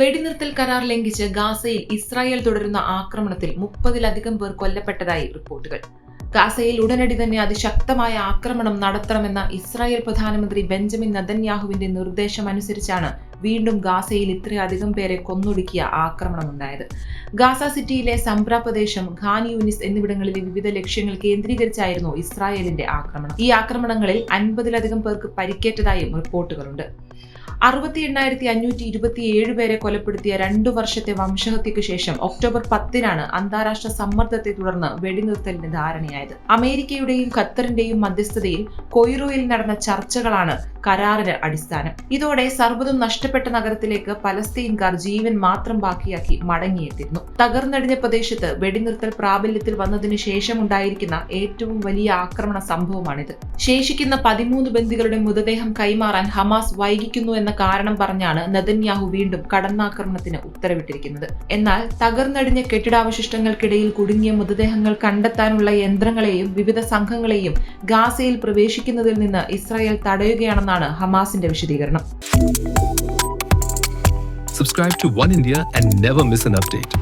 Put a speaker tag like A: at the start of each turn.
A: വെടിനിർത്തൽ കരാർ ലംഘിച്ച് ഗാസയിൽ ഇസ്രായേൽ തുടരുന്ന ആക്രമണത്തിൽ മുപ്പതിലധികം പേർ കൊല്ലപ്പെട്ടതായി റിപ്പോർട്ടുകൾ. ഗാസയിൽ ഉടനടി തന്നെ അതിശക്തമായ ആക്രമണം നടത്തണമെന്ന ഇസ്രായേൽ പ്രധാനമന്ത്രി ബെഞ്ചമിൻ നദന്യാഹുവിന്റെ നിർദ്ദേശമനുസരിച്ചാണ് വീണ്ടും ഗാസയിൽ ഇത്രയധികം പേരെ കൊന്നൊടുക്കിയ ആക്രമണമുണ്ടായത്. ഗാസ സിറ്റിയിലെ സംബ്ര പ്രദേശം ഖാൻ യൂനിസ് എന്നിവിടങ്ങളിലെ വിവിധ ലക്ഷ്യങ്ങൾ കേന്ദ്രീകരിച്ചായിരുന്നു ഇസ്രായേലിന്റെ ആക്രമണം. ഈ ആക്രമണങ്ങളിൽ അൻപതിലധികം പേർക്ക് പരിക്കേറ്റതായും റിപ്പോർട്ടുകളുണ്ട്. അറുപത്തി എണ്ണായിരത്തി അഞ്ഞൂറ്റി ഇരുപത്തിയേഴ് പേരെ കൊലപ്പെടുത്തിയ രണ്ടു വർഷത്തെ വംശഹത്യയ്ക്ക് ശേഷം ഒക്ടോബർ പത്തിനാണ് അന്താരാഷ്ട്ര സമ്മർദ്ദത്തെ തുടർന്ന് വെടിനിർത്തലിന് ധാരണയായത്. അമേരിക്കയുടെയും ഖത്തറിന്റെയും മധ്യസ്ഥതയിൽ കൊയ്റോയിൽ നടന്ന ചർച്ചകളാണ് കരാറിന് അടിസ്ഥാനം. ഇതോടെ സർവതും നഷ്ടപ്പെട്ട നഗരത്തിലേക്ക് പലസ്തീൻകാർ ജീവൻ മാത്രം ബാക്കിയാക്കി മടങ്ങിയെത്തിയിരുന്നു തകർന്നടിഞ്ഞ പ്രദേശത്ത് വെടിനിർത്തൽ പ്രാബല്യത്തിൽ വന്നതിന് ശേഷമുണ്ടായിരിക്കുന്ന ഏറ്റവും വലിയ ആക്രമണ സംഭവമാണിത്. ശേഷിക്കുന്ന പതിമൂന്ന് ബന്ദികളുടെ മൃതദേഹം കൈമാറാൻ ഹമാസ് വൈകിക്കുന്നു എന്ന കാരണം പറഞ്ഞാണ് നെതന്യാഹു വീണ്ടും കടന്നാക്രമണത്തിന് ഉത്തരവിട്ടിരിക്കുന്നത്. എന്നാൽ തകർന്നടിഞ്ഞ കെട്ടിടാവശിഷ്ടങ്ങൾക്കിടയിൽ കുടുങ്ങിയ മൃതദേഹങ്ങൾ കണ്ടെത്താനുള്ള യന്ത്രങ്ങളെയും വിവിധ സംഘങ്ങളെയും ഗാസയിൽ പ്രവേശിക്കുന്നതിൽ നിന്ന് ഇസ്രായേൽ എന്നാണ് ഹമാസിന്റെ വിശദീകരണം.
B: Subscribe to one India and never miss an update